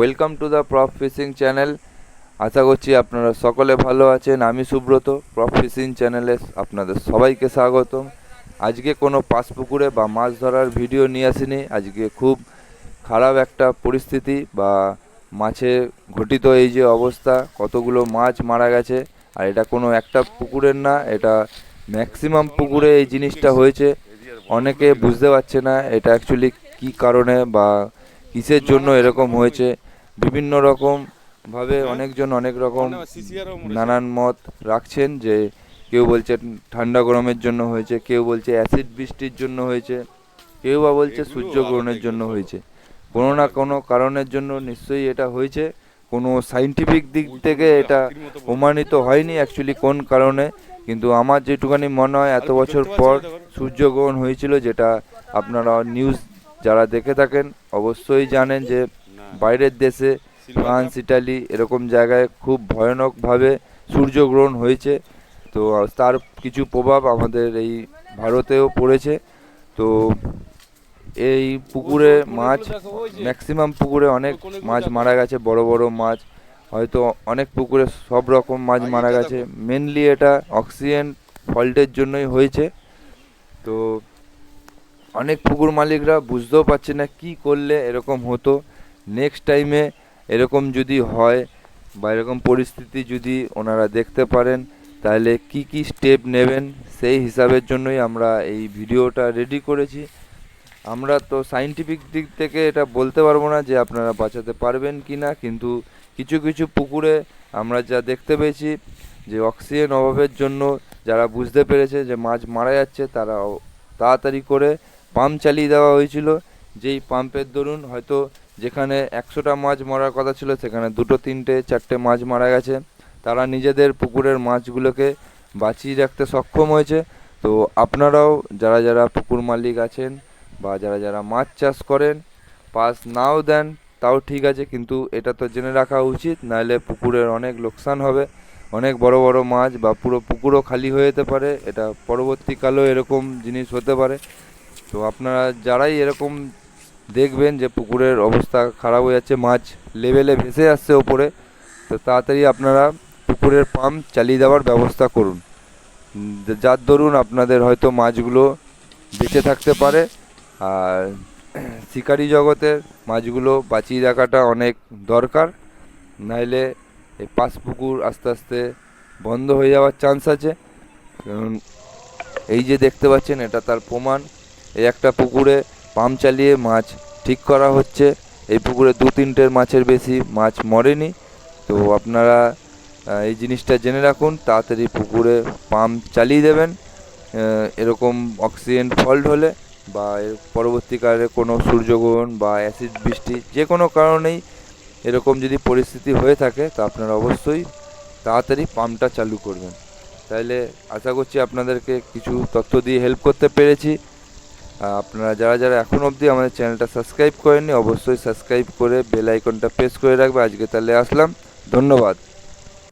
Welcome to the prof fishing channel আশা করছি আপনারা সকলে ভালো আছেন, আমি সুব্রত প্রফ ফিশিং চ্যানেলে আপনাদের সবাইকে স্বাগতম। আজকে কোনো পাস পুকুরে বা মাছ ধরার ভিডিও নিয়ে আসিনি। আজকে খুব খারাপ একটা পরিস্থিতি বা মাছে ঘটিত এই যে অবস্থা, কতগুলো মাছ মারা গেছে, আর এটা কোনো একটা পুকুরের না, এটা ম্যাক্সিমাম পুকুরে এই জিনিসটা হয়েছে। অনেকে বুঝতে পারছে না এটা অ্যাকচুয়ালি কী কারণে বা কিসের জন্য এরকম হয়েছে। বিভিন্ন রকম ভাবে অনেকজন অনেক রকম নানান মত রাখছেন যে কেউ বলছে ঠান্ডা গরমের জন্য হয়েছে কেউ বলছে অ্যাসিড বৃষ্টির জন্য হয়েছে কেউ বা বলছে সূর্যগ্রহণের জন্য হয়েছে। কোনো না কোনো কারণের জন্য নিশ্চয়ই এটা হয়েছে। কোনো সাইন্টিফিক দিক থেকে এটা প্রমাণিত হয়নি অ্যাকচুয়ালি কোন কারণে কিন্তু আমার যেটুকানি মনে হয় এত বছর পর সূর্যগ্রহণ হয়েছিল যেটা আপনারা নিউজ যারা দেখে থাকেন অবশ্যই জানেন যে বাইরের দেশে ফ্রান্স ইটালি এরকম জায়গায় খুব ভয়ানকভাবে সূর্যগ্রহণ হয়েছে। তো তার কিছু প্রভাব আমাদের এই ভারতেও পড়েছে। তো এই পুকুরে মাছ ম্যাক্সিমাম পুকুরে অনেক মাছ মারা গেছে বড় বড় মাছ। হয়তো অনেক পুকুরে সব রকম মাছ মারা গেছে। মেনলি এটা অক্সিজেন ফল্টের জন্যই হয়েছে। তো অনেক পুকুর মালিকরা বুঝতেও পারছে না কি করলে এরকম হতো। নেক্সট টাইমে এরকম যদি হয় বা এরকম পরিস্থিতি যদি ওনারা দেখতে পারেন, তাহলে কি কি স্টেপ নেবেন সেই হিসাবের জন্যই আমরা এই ভিডিওটা রেডি করেছি। আমরা তো সাইন্টিফিক দিক থেকে এটা বলতে পারব না যে আপনারা বাঁচাতে পারবেন কি না, কিন্তু কিছু কিছু পুকুরে আমরা যা দেখতে পেয়েছি যে অক্সিজেন অভাবের জন্য যারা বুঝতে পেরেছে যে মাছ মারা যাচ্ছে তারা তাড়াতাড়ি করে পাম্প চালিয়ে দেওয়া হয়েছিল। যেই পাম্পের দরুন হয়তো যেখানে একশোটা মাছ মরার কথা ছিল, সেখানে দুটো, তিনটে, চারটে মাছ মারা গেছে। তারা নিজেদের পুকুরের মাছগুলোকে বাঁচিয়ে রাখতে সক্ষম হয়েছে। তো আপনারাও যারা যারা পুকুর মালিক আছেন বা যারা যারা মাছ চাষ করেন, পাস নাও দেন, তাও ঠিক আছে, কিন্তু এটা তো জেনে রাখা উচিত, নাহলে পুকুরের অনেক লোকসান হবে। অনেক বড় বড় মাছ বা পুরো পুকুরও খালি হয়ে যেতে পারে, এটা পরবর্তীকালেও এরকম জিনিস হতে পারে। তো আপনারা যারাই এরকম দেখবেন যে পুকুরের অবস্থা খারাপ হয়ে যাচ্ছে, মাছ লেভেলে ভেসে আসছে ওপরে। তো তাড়াতাড়ি আপনারা পুকুরের পাম্প চালিয়ে দেওয়ার ব্যবস্থা করুন। যার দরুন আপনাদের হয়তো মাছগুলো বেঁচে থাকতে পারে, আর শিকারি জগতের মাছগুলো বাঁচিয়ে রাখাটা অনেক দরকার। নাইলে এই পাঁচ পুকুর আস্তে আস্তে বন্ধ হয়ে যাওয়ার চান্স আছে। এই যে দেখতে পাচ্ছেন, এটা তার প্রমাণ। এই একটা পুকুরে পাম্প চালিয়ে মাছ ঠিক করা হচ্ছে। এই পুকুরে দু তিনটের মাছের বেশি মাছ মরেনি। তো আপনারা এই জিনিসটা জেনে রাখুন, তাড়াতাড়ি পুকুরে পাম্প চালিয়ে দেবেন। এরকম অক্সিজেন ফল্ট হলে বা পরবর্তীকালে কোনো সূর্যগ্রহণ বা অ্যাসিড, বৃষ্টি যে কোনো কারণেই এরকম যদি পরিস্থিতি হয়ে থাকে, তা আপনারা অবশ্যই তাড়াতাড়ি পাম্পটা চালু করবেন। তাহলে আশা করছি আপনাদেরকে কিছু তথ্য দিয়ে হেল্প করতে পেরেছি। আপনারা যারা যারা এখন অবধি আমাদের চ্যানেলটা সাবস্ক্রাইব করেননি, অবশ্যই সাবস্ক্রাইব করে বেল আইকনটা প্রেস করে রাখবে। আজকে তাহলে আসলাম। ধন্যবাদ।